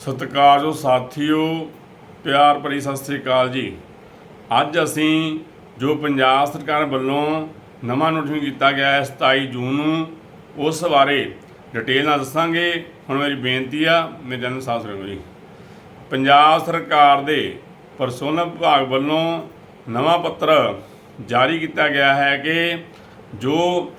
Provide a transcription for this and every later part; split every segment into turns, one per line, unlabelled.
ਸਤਿਕਾਰਯੋਗ ਸਾਥੀਓ, ਪਿਆਰ ਭਰੀ ਸਤਿ ਸ੍ਰੀ ਅਕਾਲ ਜੀ। ਅੱਜ ਅਸੀਂ ਜੋ ਪੰਜਾਬ ਸਰਕਾਰ ਵੱਲੋਂ ਨਵਾਂ ਨੋਟੀਫਿਕੇਸ਼ਨ ਕੀਤਾ ਗਿਆ ਹੈ 27 ਜੂਨ ਨੂੰ, ਉਸ ਬਾਰੇ ਡਿਟੇਲ ਨਾਲ ਦੱਸਾਂਗੇ। ਹੁਣ ਮੇਰੀ ਬੇਨਤੀ ਆ, ਮੇਰੇ ਜਨਮ ਸਾਥ ਰਹੋ ਜੀ। ਪੰਜਾਬ ਸਰਕਾਰ ਦੇ ਪਰਸੋਨਲ ਵਿਭਾਗ ਵੱਲੋਂ ਨਵਾਂ ਪੱਤਰ ਜਾਰੀ ਕੀਤਾ ਗਿਆ ਹੈ ਕਿ ਜੋ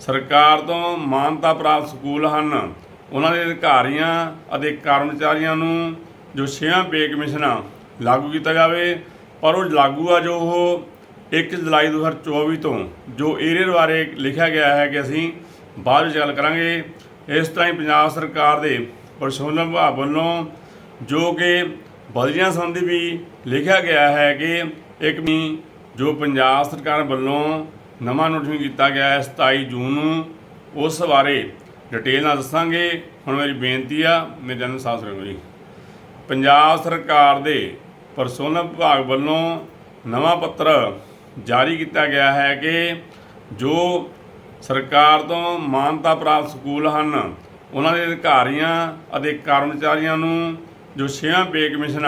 ਸਰਕਾਰ ਤੋਂ ਮਾਨਤਾ ਪ੍ਰਾਪਤ ਸਕੂਲ ਹਨ ਉਹਨਾਂ ਦੇ ਅਧਿਕਾਰੀਆਂ ਅਤੇ ਕਰਮਚਾਰੀਆਂ ਨੂੰ ਜੋ ਛੇਵਾਂ ਪੇ ਕਮਿਸ਼ਨ ਆ, ਲਾਗੂ ਕੀਤਾ ਜਾਵੇ। ਪਰ ਉਹ ਲਾਗੂ ਆ ਜੋ ਉਹ 1 ਜੁਲਾਈ 2024 ਤੋਂ ਜੋ ਏਰੀਅਰ ਬਾਰੇ ਲਿਖਿਆ ਗਿਆ ਹੈ ਕਿ ਅਸੀਂ ਬਾਅਦ ਵਿੱਚ ਗੱਲ ਕਰਾਂਗੇ। ਇਸ ਤਰ੍ਹਾਂ ਹੀ ਪੰਜਾਬ ਸਰਕਾਰ ਦੇ ਪਰਸੋਨਲ ਵਿਭਾਗ ਵੱਲੋਂ ਜੋ ਕਿ ਬਦਲੀਆਂ ਸੰਬੰਧੀ ਵੀ ਲਿਖਿਆ ਗਿਆ ਹੈ ਕਿ ਇੱਕ ਵੀ ਜੋ ਪੰਜਾਬ ਸਰਕਾਰ ਵੱਲੋਂ ਨਵਾਂ ਨੋਟੀਫਿਕੇਸ਼ਨ ਕੀਤਾ ਗਿਆ ਹੈ 27 ਜੂਨ ਨੂੰ ਉਸ ਬਾਰੇ ਡਿਟੇਲ ਨਾਲ ਦੱਸਾਂਗੇ। ਹੁਣ ਮੇਰੀ ਬੇਨਤੀ ਆ, ਮੇਰੇ ਜਨਮ ਸਾਥ ਰਹੋ ਜੀ ਪੰਜਾਬ ਸਰਕਾਰ ਦੇ ਪਰਸੋਨਲ ਵਿਭਾਗ ਵੱਲੋਂ ਨਵਾਂ ਪੱਤਰ ਜਾਰੀ ਕੀਤਾ ਗਿਆ ਹੈ ਕਿ ਜੋ ਸਰਕਾਰ ਤੋਂ ਮਾਨਤਾ ਪ੍ਰਾਪਤ ਸਕੂਲ ਹਨ, ਉਹਨਾਂ ਦੇ ਅਧਿਕਾਰੀਆਂ ਅਤੇ ਕਰਮਚਾਰੀਆਂ ਨੂੰ ਜੋ ਛੇਵਾਂ ਪੇ ਕਮਿਸ਼ਨ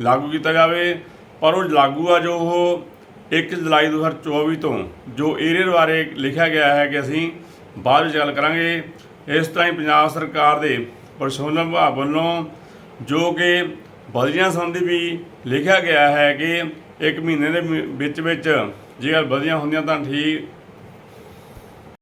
ਲਾਗੂ ਕੀਤਾ ਜਾਵੇ। ਪਰ ਉਹ ਲਾਗੂ ਆ ਜੋ ਉਹ 1 ਜੁਲਾਈ 2024 ਤੋਂ ਜੋ ਏਰੀਅਰ ਬਾਰੇ ਲਿਖਿਆ ਗਿਆ ਹੈ ਕਿ ਅਸੀਂ ਬਾਅਦ ਵਿੱਚ ਗੱਲ ਕਰਾਂਗੇ। ਇਸ ਤਰ੍ਹਾਂ ਹੀ ਪੰਜਾਬ ਸਰਕਾਰ ਦੇ ਪਰਸੋਨਲ ਵਿਭਾਗ ਵੱਲੋਂ ਜੋ ਕਿ ਬਦਲੀਆਂ ਸੰਬੰਧੀ ਵੀ ਲਿਖਿਆ ਗਿਆ ਹੈ ਕਿ ਇੱਕ ਮਹੀਨੇ ਦੇ ਵਿੱਚ ਵਿੱਚ ਜੇਕਰ ਬਦਲੀਆਂ ਹੁੰਦੀਆਂ ਤਾਂ ਠੀਕ